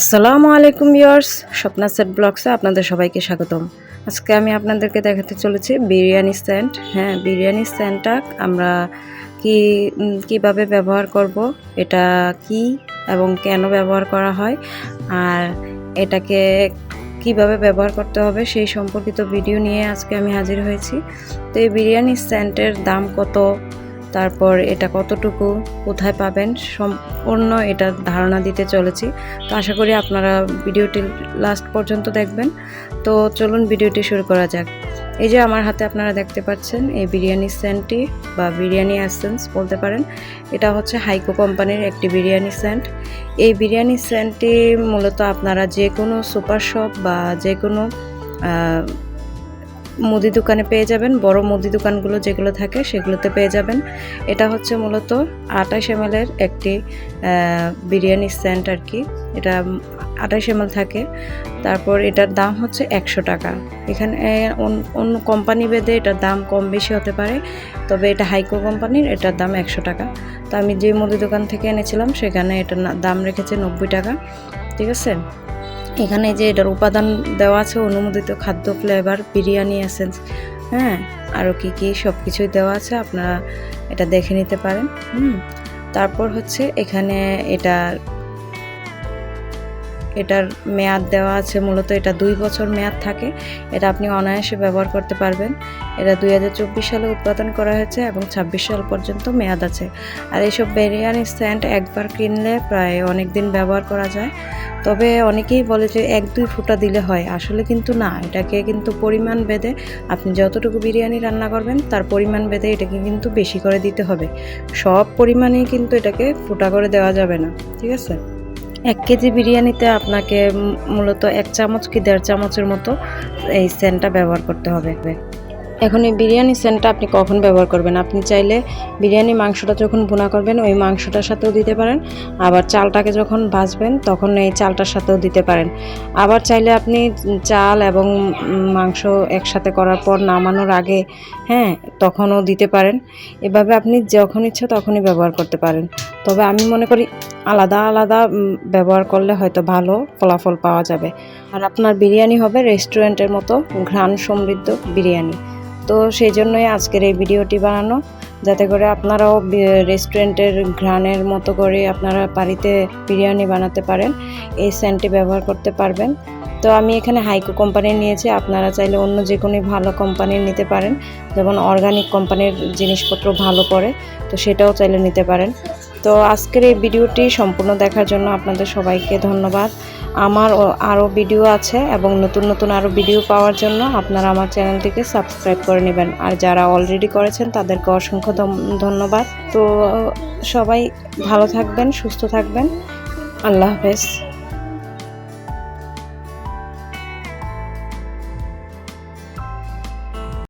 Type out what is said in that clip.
আসসালামু আলাইকুম years Swapna set ব্লগসে আপনাদের সবাইকে স্বাগতম। আজকে আমি আপনাদেরকে দেখাতে চলেছি বিরিয়ানি স্ট্যান্ড হ্যাঁ বিরিয়ানি স্ট্যান্ডটা আমরা কি কীভাবে ব্যবহার করব, এটা কি এবং কেন ব্যবহার করা হয়, আর এটাকে কীভাবে ব্যবহার করতে হবে সেই সম্পর্কিত ভিডিও নিয়ে আজকে আমি হাজির হয়েছি। তো এই বিরিয়ানি স্ট্যান্ডের দাম কত তারপর এটা কতটুকু কোথায় পাবেন সম্পূর্ণ এটা ধারণা দিতে চলেছি। তো আশা করি আপনারা ভিডিওটি লাস্ট পর্যন্ত দেখবেন। তো চলুন ভিডিওটি শুরু করা যাক। এই যে আমার হাতে আপনারা দেখতে পাচ্ছেন, এই বিরিয়ানি স্যান্ডটি বা বিরিয়ানি অ্যাসেন্স বলতে পারেন, এটা হচ্ছে হাইকো কোম্পানির একটি বিরিয়ানি স্যান্ড এই বিরিয়ানি স্যান্ডটি মূলত আপনারা যে কোনো সুপার শপ বা যে কোনো মুদি দোকানে পেয়ে যাবেন। বড় মুদি দোকানগুলো যেগুলো থাকে সেগুলোতে পেয়ে যাবেন। এটা হচ্ছে মূলত আঠাশ এম এর একটি বিরিয়ানি স্ট্যান্ড আর কি। এটা আঠাশ এম থাকে। তারপর এটার দাম হচ্ছে একশো টাকা। এখানে অন্য কোম্পানি ভেদে এটার দাম কম বেশি হতে পারে। তবে এটা হাইকো কোম্পানির, এটার দাম একশো টাকা। তো আমি যে মুদি দোকান থেকে এনেছিলাম, সেখানে এটার দাম রেখেছে নব্বই টাকা। ঠিক আছে? এখানে যে এটার উপাদান দেওয়া আছে, অনুমোদিত খাদ্য ফ্লেভার বিরিয়ানি এসেন্স হ্যাঁ? আরও কী কী সব কিছুই দেওয়া আছে, আপনারা এটা দেখে নিতে পারেন। হুম। তারপর হচ্ছে এখানে এটার এটার মেয়াদ দেওয়া আছে, মূলত এটা দুই বছর মেয়াদ থাকে। এটা আপনি অনায়াসে ব্যবহার করতে পারবেন। এটা দুই হাজার চব্বিশ সালে উৎপাদন করা হয়েছে এবং ছাব্বিশ সাল পর্যন্ত মেয়াদ আছে। আর এইসব বিরিয়ানি স্ট্যান্ড একবার কিনলে প্রায় অনেক দিন ব্যবহার করা যায়। তবে অনেকেই বলে যে এক দুই ফুটা দিলে হয়। আসলে কিন্তু না, এটাকে কিন্তু পরিমাণ বেঁধে আপনি যতটুকু বিরিয়ানি রান্না করবেন, তার পরিমাণ বেঁধে এটাকে কিন্তু বেশি করে দিতে হবে। সব পরিমাণেই কিন্তু এটাকে ফুটা করে দেওয়া যাবে না। ঠিক আছে? এক কেজি বিরিয়ানিতে আপনাকে মূলত এক চামচ কি দেড় চামচের মতো এই সেন্টটা ব্যবহার করতে হবে এখন এই বিরিয়ানি সেন্টটা আপনি কখন ব্যবহার করবেন? আপনি চাইলে বিরিয়ানি মাংসটা যখন বোনা করবেন, ওই মাংসটার সাথেও দিতে পারেন। আবার চালটাকে যখন ভাজবেন, তখন এই চালটার সাথেও দিতে পারেন। আবার চাইলে আপনি চাল এবং মাংস একসাথে করার পর নামানোর আগে হ্যাঁ তখনও দিতে পারেন। এভাবে আপনি যখন ইচ্ছা তখনই ব্যবহার করতে পারেন। তবে আমি মনে করি আলাদা আলাদা ব্যবহার করলে হয়তো ভালো ফলাফল পাওয়া যাবে। আর আপনার বিরিয়ানি হবে রেস্টুরেন্টের মতো ঘ্রাণ সমৃদ্ধ বিরিয়ানি। তো সেই জন্যই আজকের এই ভিডিওটি বানানো। যাতে করে আপনারাও রেস্টুরেন্টের ঘ্রাণের মতো করে আপনারা বাড়িতে বিরিয়ানি বানাতে পারেন, এই স্যান্ডটি ব্যবহার করতে পারবেন। তো আমি এখানে হাইকো কোম্পানির নিয়েছি, আপনারা চাইলে অন্য যে কোনো ভালো কোম্পানির নিতে পারেন। যেমন অর্গানিক কোম্পানির জিনিসপত্র ভালো পড়ে, তো সেটাও চাইলে নিতে পারেন। তো আজকের এই ভিডিওটি সম্পূর্ণ দেখার জন্য আপনাদের সবাইকে ধন্যবাদ। আমার আরও ভিডিও আছে এবং নতুন নতুন আরও ভিডিও পাওয়ার জন্য আপনারা আমার চ্যানেলটিকে সাবস্ক্রাইব করে নেবেন। আর যারা অলরেডি করেছেন, তাদেরকে অসংখ্য ধন্যবাদ। তো সবাই ভালো থাকবেন, সুস্থ থাকবেন। আল্লাহ হাফেজ।